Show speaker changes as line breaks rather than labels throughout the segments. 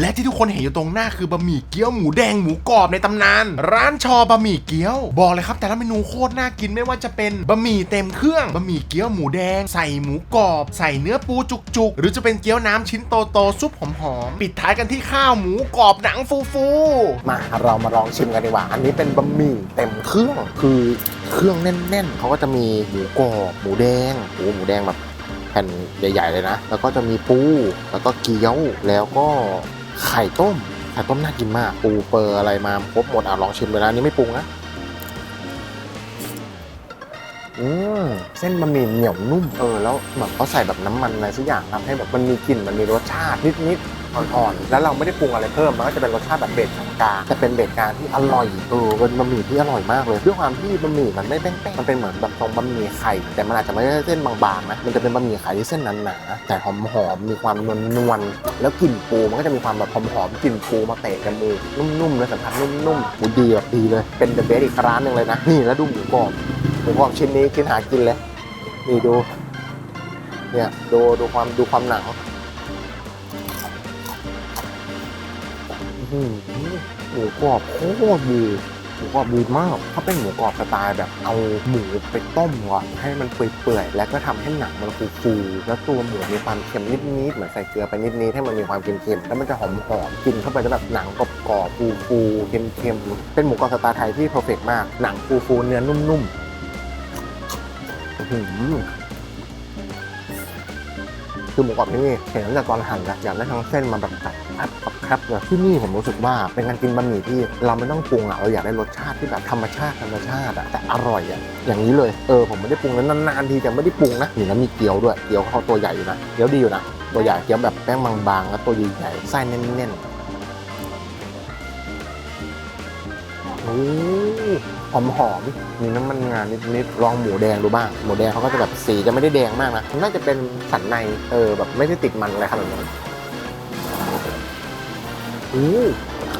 และที่ทุกคนเห็นอยู่ตรงหน้าคือบะหมี่เกี๊ยวหมูแดงหมูกรอบในตำนาน ร้านชอบะหมี่เกี๊ยว บอกเลยครับ แต่ละเมนูโคตรน่ากินไม่ว่าจะเป็นบะหมี่เต็มเครื่องบะหมี่เกี๊ยวหมูแดง ใส่หมูกรอบ ใส่เนื้อปูจุกๆ หรือจะเป็นเกี๊ยวน้ำชิ้นโตๆซุปหอมๆปิดท้ายกันที่ข้าวหมูกรอบหนังฟูๆ
มาเรามาลองชิมกันดีกว่า อันนี้เป็นบะหมี่เต็มเครื่องคือเครื่องแน่น ๆเขาก็จะมีหมูกรอบหมูแดงโอ้หมูแดงแบบแผ่นใหญ่ ๆ เลยนะ แล้วก็จะมีปู แล้วก็เกี๊ยว แล้วก็ ไข่ต้ม ไข่ต้มน่ากินมาก ปูเปอร์อะไรมาครบหมดอะลองชิมเลยนะนี่ไม่ปรุงนะ อืมเส้นบะหมี่เหนียวนุ่มเออแล้วเหมือนเขาใส่แบบน้ำมันอะไรสักอย่างทำให้แบบมันมีกลิ่นมันมีรสชาตินิดๆ อ่อนๆ แล้วเราไม่ได้ปรุงอะไรเพิ่ม มันก็จะเป็นรสชาติแบบเบสกลางๆแต่เป็นเบสกลางที่อร่อยเออเป็นบะหมี่ที่อร่อยมากเลยด้วยความที่บะหมี่มันไม่แป้งๆมันเป็นเหมือนแบบทรงบะหมี่ไข่ แต่มันอาจจะไม่ได้เส้นบางๆนะมันจะเป็นบะหมี่ไข่ที่เส้นหนาๆแต่หอมๆมีความนวลๆแล้วกลิ่นปูมันก็จะมีความแบบหอมๆกลิ่นปูมาเตะจมูกนุ่มๆเลยสัมผัสนุ่มๆดีแบบดีเลยเป็นเดอะเบสอีกร้านหนึ่งเลยนะนี่แล้วดูหมูกรอบหมูกรอบชิ้นนี้กินหากินเลยนี่ดูเนี่ยดูดูความดูความหนัง หือหมูกรอบโคตรดีหมูกรอบดีมากเขาเป็นหมูกรอบสไตล์แบบเอาหมูไปต้มก่อนให้มันเปื่อยๆ แล้วก็ทำให้หนังมันฟูๆ แล้วตัวหมูมีความเค็มนิดๆ เหมือนใส่เกลือไปนิดๆ ให้มันมีความเค็มๆ แล้วมันจะหอมๆ กินเข้าไปแล้วแบบหนังกรอบๆ ฟูๆ เค็มๆ เป็นหมูกรอบสไตล์ไทยที่เพอร์เฟกมาก หนังฟูๆ เนื้อนุ่มๆหือ คือหมูกรอบที่นี่เห็นตั้งแต่ตอนหั่นแล้วอยากได้ทั้งเส้นมาแบบกับแคบกับแคบเลยที่นี่ผมรู้สึกว่าเป็นการกินบะหมี่ที่เราไม่ต้องปรุงอะเราอยากได้รสชาติที่แบบธรรมชาติธรรมชาติอะแต่อร่อยอะอย่างนี้เลยเออผมไม่ได้ปรุงแล้วนานๆทีจะไม่ได้ปรุงนะนี่แล้วมีเกี๊ยวด้วยเกี๊ยวเขาตัวใหญ่อยู่นะเกี๊ยวดีอยู่นะตัวใหญ่เกี๊ยวแบบแป้งบางๆแล้วตัวใหญ่ๆไส้แน่นๆโอ้ หอมหอมมีน้ำมันงานนิดๆลองหมูแดงดูบ้าง หมูแดงเขาก็จะแบบสีจะไม่ได้แดงมากนะ น่าจะเป็นสันใน เออแบบไม่ได้ติดมันอะไรขนาดนั้นอู้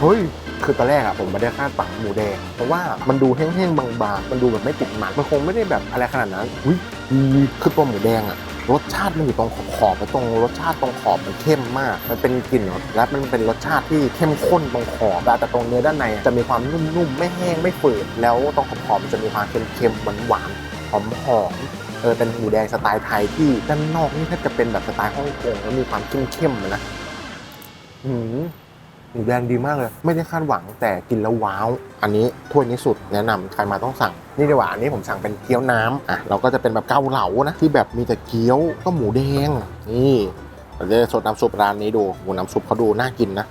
เฮ้ยคือตอนแรกอะผมไม่ได้คาดฝังหมูแดง เพราะว่ามันดูแห้งๆบางๆ มันดูแบบไม่ติดมัน มันคงไม่ได้แบบอะไรขนาดนั้นอุ้ยคือตัวหมูแดงอะ รสชาติมันอยู่ตรงขอบๆไปตรงรสชาติตรงขอบมันเข้มมาก มันเป็นกลิ่นและมันเป็นรสชาติที่เข้มข้นตรงขอบแต่ตรงเนื้อด้านในจะมีความนุ่มๆไม่แห้งไม่ฝืดแล้วตรงขอบๆมันจะมีความเค็มๆหวานๆหอมๆเออเป็นหมูแดงสไตล์ไทยที่ด้านนอกนี่แทบจะเป็นแบบสไตล์ฮ่องกงแล้วมีความเข้มๆนะ อืม หมูแดงดีมากเลย ไม่ได้คาดหวังแต่กินแล้วว้าว อันนี้ถ้วยนี้สุดแนะนำใครมาต้องสั่ง นี่ดีกว่าอันนี้ผมสั่งเป็นเกี๊ยวน้ำอะเราก็จะเป็นแบบเกาเหลานะที่แบบมีแต่เกี๊ยวก็หมูแดงนี่เราจะสดน้ำซุปร้านนี้ดูโหน้ำซุปเขาดูน่ากินนะ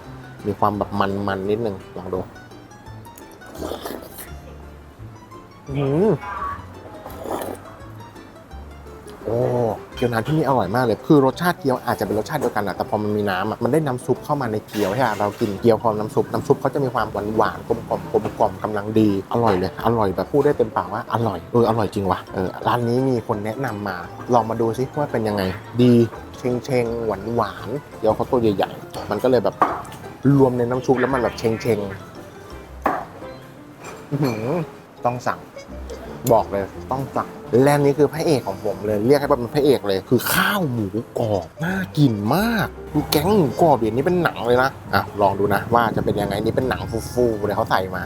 มีความแบบมันๆนิดนึงลองดูอืมโอ้ เกี๊ยวน้ำที่นี่อร่อยมากเลย คือรสชาติเกี๊ยวอาจจะเป็นรสชาติเดียวกันนะแต่พอมันมีน้ำอะมันได้น้ำซุปเข้ามาในเกี๊ยวใช่ไหมเรากินเกี๊ยวพร้อมน้ำซุปน้ำซุปเขาจะมีความหวานหวานๆกลมกล่อมกลมกล่อมกำลังดีอร่อยเลย อร่อยแบบพูดได้เต็มปากว่าอร่อยเอออร่อยจริงว่ะเออร้านนี้มีคนแนะนำมา ลองมาดูซิว่าเป็นยังไง ดีเชงเชงหวานหวานเกี๊ยวเขาตัวใหญ่ๆมันก็เลยแบบรวมในน้ำซุปแล้วมันแบบเชงเชงอื ต้องสั่ง บอกเลยต้องสั่งและนี่คือพระเอกของผมเลยเรียกให้ว่าเป็นพระเอกเลย คือข้าวหมูกรอบน่ากินมากดูแก๊งหมูกรอบอย่างนี้เป็นหนังเลยนะอะลองดูนะว่าจะเป็นยังไงนี่เป็นหนังฟูๆเลยเขาใส่มา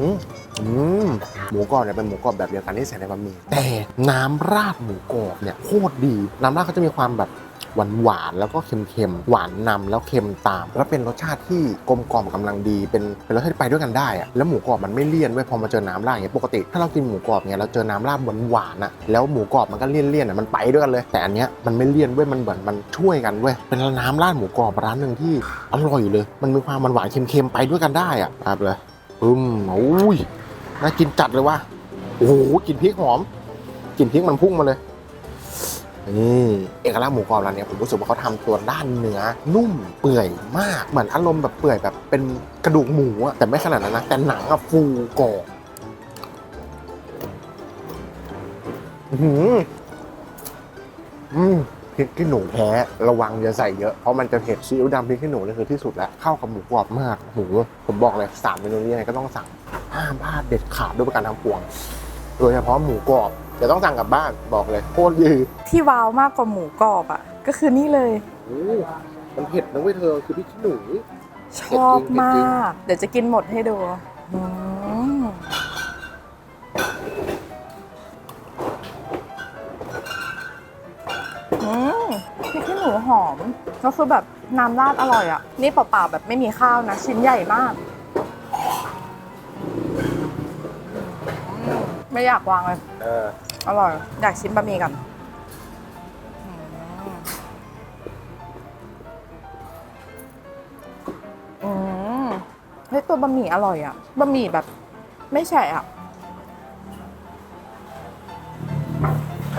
อืมอืมหมูกรอบเนี่ยเป็นหมูกรอบแบบเดียวกันที่ใส่ในบะหมี่แต่น้ำราดหมูกรอบเนี่ยโคตรดี น้ำราดเขาจะมีความแบบ หวานหวานแล้วก็เค็มๆหวานนำแล้วเค็มตาม แล้วเป็นรสชาติที่กลมกล่อมกำลังดีเป็นเป็นรสชาติที่ไปด้วยกันได้อะแล้วหมูกรอบมันไม่เลี่ยนเว้ยพอมาเจอน้ำราดอย่างเงี้ยปกติ ถ้าเรากินหมูกรอบเนี่ยเราเจอน้ำราดหวานหวานๆอะแล้วหมูกรอบมันก็เลี่ยนเลี่ยนๆอะมันไปด้วยกันเลย แต่อันเนี้ยมันไม่เลี่ยนเว้ยมันเหมือนมันช่วยกันเว้ยเป็นน้ำราดหมูกรอบร้านหนึ่งที่อร่อยเลย มันมีความมันหวานเค็มๆไปด้วยกันได้อะครับเลยอืมโอ้ยน่ากินจัดเลยว่ะโอ้โหกลิ่นพริกหอมกลิ่นพริกมันพุ่งมาเลย นี่เอกลักษณ์หมูกรอบร้านนี้ผมรู้สึกว่าเขาทำตัวด้านเนื้อนุ่มเปื่อยมาก เหมือนอารมณ์แบบเปื่อยแบบเป็นกระดูกหมูอะแต่ไม่ขนาดนั้นนะแต่หนังอะฟูกรอบอื้อหืออืมพริกขี้หนูแท้ระวังอย่าใส่เยอะ เพราะมันจะเผ็ดซีอิ๊วดำพริกขี้หนูนี่คือที่สุดแล้วเข้ากับหมูกรอบมากหมูผมบอกเลยสามเมนูนี้ยังไงก็ต้องสั่งห้ามพลาดเด็ดขาดด้วยประการทั้งปวง โดยเฉพาะหมูกรอบ จะต้องสั่งกลับบ้านบอกเลยโคตรดี
ที่ว้าวมากกว่าหมูกรอบอะก็คือนี่เลย
โอ้มันเผ็ดนะเว้ยเธอคือพริกขี้หนู
ชอบ
เผ็ดจริง
มาก เดี๋ยวจะกินหมดให้ดูอืมอืมพริกขี้หนูหอมก็คือแบบน้ำราดอร่อยอะ นี่เปล่าๆแบบไม่มีข้าวนะ ชิ้นใหญ่มาก ไม่อยากวางเลย
เออ
อร่อย อยากชิมบะหมี่กันอืมเฮ้ยตัวบะหมี่อร่อยอะบะหมี่แบบ ไม่แฉะอะ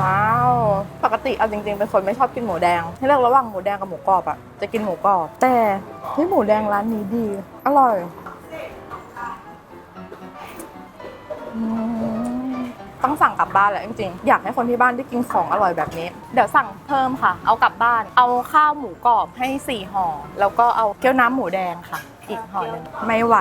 ว้าว ปกติเอาจริงๆ เป็นคนไม่ชอบกินหมูแดง ให้เลือกระหว่างหมูแดงกับหมูกรอบอะจะกินหมูกรอบ แต่เฮ้ยหมูแดงร้านนี้ดี อร่อย อืม ต้องสั่งกลับบ้านแหละจริงๆ อยากให้คนที่บ้านได้กินของอร่อยแบบนี้ เดี๋ยวสั่งเพิ่มค่ะ เอากลับบ้าน เอาข้าวหมูกรอบให้สี่ห่อ แล้วก็เอาเกี๊ยวน้ำหมูแดงค่ะ อีกห่อหนึ่งไม่ไหว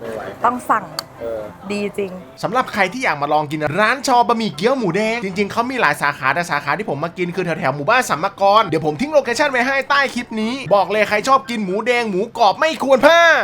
ไม่ไหว
ต้องสั่ง
เออ
ดีจริง
สำหรับใครที่อยากมาลองกินร้านชอบะหมี่เกี๊ยวหมูแดง จริงๆ เขามีหลายสาขา แต่สาขาที่ผมมากินคือแถวๆหมู่บ้านสัมมกร เดี๋ยวผมทิ้งโลเคชั่นไว้ให้ใต้คลิปนี้ บอกเลยใครชอบกินหมูแดงหมูกรอบไม่ควรพลาด